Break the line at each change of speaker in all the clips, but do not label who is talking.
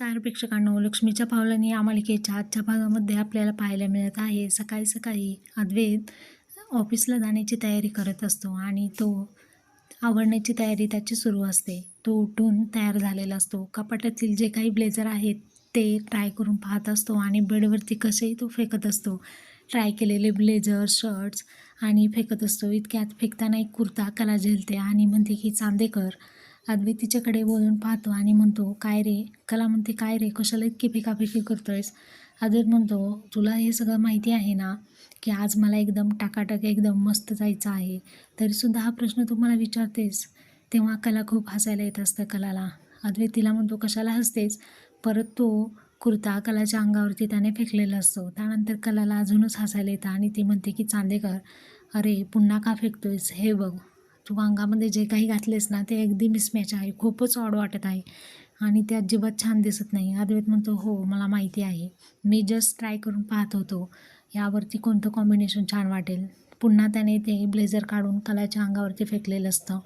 नमस्कार प्रेक्षकांनो. लक्ष्मीच्या पावलांनी या मालिकेच्या आजच्या भागामध्ये आपल्याला पाहायला मिळत आहे सकाळी सकाळी अद्वैत ऑफिसला जाण्याची तयारी करत असतो आणि तो आवडण्याची तयारी त्याची सुरू असते. तो उठून तयार झालेला असतो. कपाटातील जे काही ब्लेझर आहेत ते ट्राय करून पाहत असतो आणि बेडवरती कसेही तो फेकत असतो. ट्राय केलेले ब्लेझर शर्ट्स आणि फेकत असतो. इतक्यात फेकताना एक कुर्ता कला झेलते आणि म्हणते की चांदेकर अद्वैत तिच्याकडे बोलून पाहतो आणि म्हणतो काय रे? कला म्हणते काय रे? कशाला इतकी फेकाफेकी करतोयस? अद्वैत म्हणतो तुला हे सगळं माहिती आहे ना की आज मला एकदम टाकाटाक एकदम मस्त जायचं आहे. तरीसुद्धा हा प्रश्न तू मला विचारतेस. तेव्हा कला खूप हसायला येत असतं कलाला. अद्वैत तिला म्हणतो कशाला हसतेस? परत तो कुर्ता कलाच्या अंगावरती त्याने फेकलेला असतो. त्यानंतर कलाला अजूनच हसायला येतं आणि ती म्हणते की चांदेकर अरे पुन्हा का फेकतोयस? हे बघ. तू अंगामध्ये जे काही घातलेस ना ते अगदी मिसमॅच आहे. खूपच ऑड वाटत आहे. आणि ते अजिबात छान दिसत नाही. अद्वैत म्हणतो हो मला माहिती आहे. मी जस्ट ट्राय करून पाहत होतो. यावरती कोणतं कॉम्बिनेशन छान वाटेल? पुन्हा त्याने ते ब्लेझर काढून कलाच्या अंगावरती फेकलेलं असतं.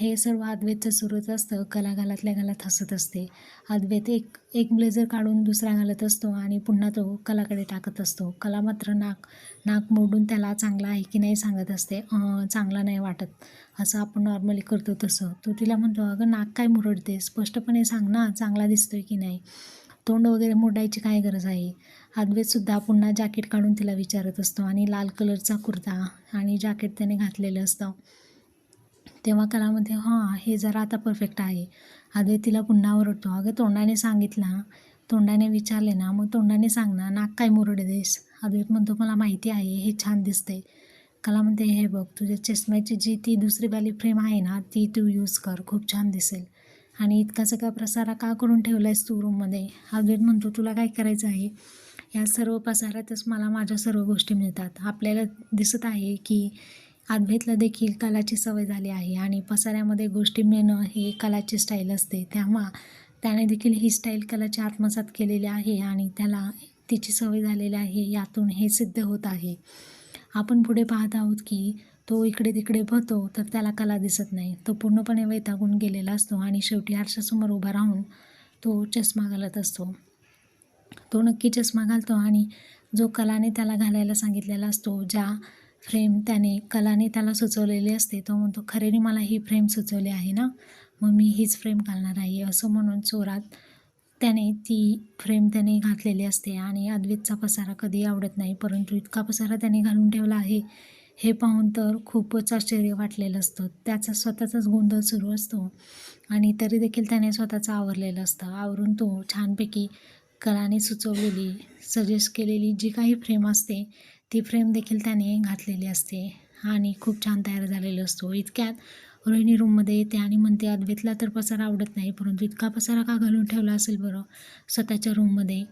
हे सर्व अद्वैतचं सुरूच असतं. कला घालातल्या घालात हसत असते. अद्वैत एक एक ब्लेझर काढून दुसरा घालत असतो आणि पुन्हा तो कलाकडे टाकत असतो. कला मात्र नाक नाक मोडून त्याला चांगला आहे की नाही सांगत असते. चांगला नाही वाटत. असं आपण नॉर्मली करतो तसं. तो तिला म्हणतो अगं नाक काय मुरडते? स्पष्टपणे सांग ना चांगला दिसतोय की नाही? तोंड वगैरे मोडायची काय गरज आहे? अद्वैतसुद्धा पुन्हा जॅकेट काढून तिला विचारत असतो आणि लाल कलरचा कुर्ता आणि जॅकेट त्याने घातलेलं असतं. तेव्हा कला म्हणते हां हे जरा आता परफेक्ट आहे. अगं तिला पुन्हा ओरडतो. अगं तोंडाने सांगितलं तोंडाने विचारले ना मग तोंडाने सांग ना नाक काय मुरड देस? अद्वैत म्हणतो मला माहिती आहे हे छान दिसते कला म्हणते हे बघ तुझ्या चष्म्याची जी ती दुसरी वाली फ्रेम आहे ना ती तू यूज कर खूप छान दिसेल. आणि इतका सगळा प्रसारा का करून ठेवला आहेस तू रूममध्ये? अद्वैत म्हणतो तुला काय करायचं आहे? या सर्व प्रसारातच मला माझ्या सर्व गोष्टी मिळतात. आपल्याला दिसत आहे की अद्वैतला देखील कलाची सवय झाली आहे आणि पसाऱ्यामध्ये गोष्टी मिळणं ही कलाची स्टाईल असते. तेव्हा त्याने देखील ही स्टाईल कलाची आत्मसात केलेली आहे आणि त्याला तिची सवय झालेली आहे. यातून हे सिद्ध होत आहे. आपण पुढे पाहत आहोत की तो इकडे तिकडे बघतो तर त्याला कला दिसत नाही. तो पूर्णपणे वैतागून गेलेला असतो आणि शेवटी आरशासमोर उभा राहून तो चष्मा घालत असतो. तो नक्की चष्मा घालतो आणि जो कलाने त्याला घालायला सांगितलेला असतो ज्या फ्रेम त्याने कलाने त्याला सुचवलेली असते. तो म्हणतो खरेने मला ही फ्रेम सुचवली आहे ना? मग मी हीच फ्रेम घालणार आहे. असं म्हणून चोरात त्याने ती फ्रेम त्याने घातलेली असते आणि अद्वैतचा पसारा कधी आवडत नाही परंतु इतका पसारा त्याने घालून ठेवला आहे हे पाहून तर खूपच आश्चर्य वाटलेलं असतं. त्याचा स्वतःचाच गोंधळ सुरू असतो आणि तरी देखील त्याने स्वतःचं आवरलेलं असतं. आवरून तो छानपैकी कलाने सुचवलेली सजेस्ट केलेली जी काही फ्रेम असते ती फ्रेम देखील त्याने घातलेली असते आणि खूप छान तयार झालेला असतो. इतक्यात रोहिणी रूममध्ये येते आणि म्हणते अद्वेतला तर पसारा आवडत नाही परंतु इतका पसारा का घालून ठेवला असेल बरं? स्वतःच्या रूममध्ये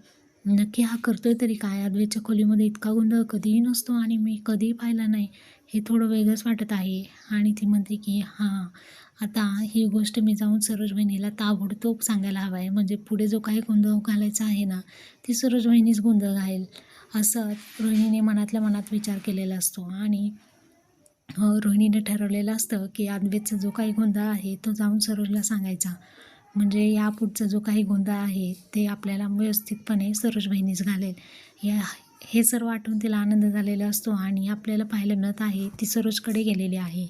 नक्की हा करतोय तरी काय? अद्वैतच्या खोलीमध्ये इतका गोंधळ कधीही नसतो आणि मी कधीही पाहिला नाही. हे थोडं वेगळंच वाटत आहे. आणि ती म्हणते की हां आता ही गोष्ट मी जाऊन सरोज बहिणीला ताबडतोब सांगायला हवा आहे. म्हणजे पुढे जो काही गोंधळ घालायचा आहे ना ती सरोज बहिणीच गोंधळ घालेल. असं रोहिणीने मनातल्या मनात विचार केलेला असतो. आणि रोहिणीने ठरवलेलं असतं की अद्वेतचा जो काही गोंधळ आहे तो जाऊन सरोजला सांगायचा. म्हणजे यापुढचा जो काही गोंधळ आहे ते आपल्याला व्यवस्थितपणे सरोज बहिणीच घालेल. या हे सर्व आठवून तिला आनंद झालेला असतो आणि आपल्याला पाहायला मिळत आहे ती सरोजकडे गेलेली आहे.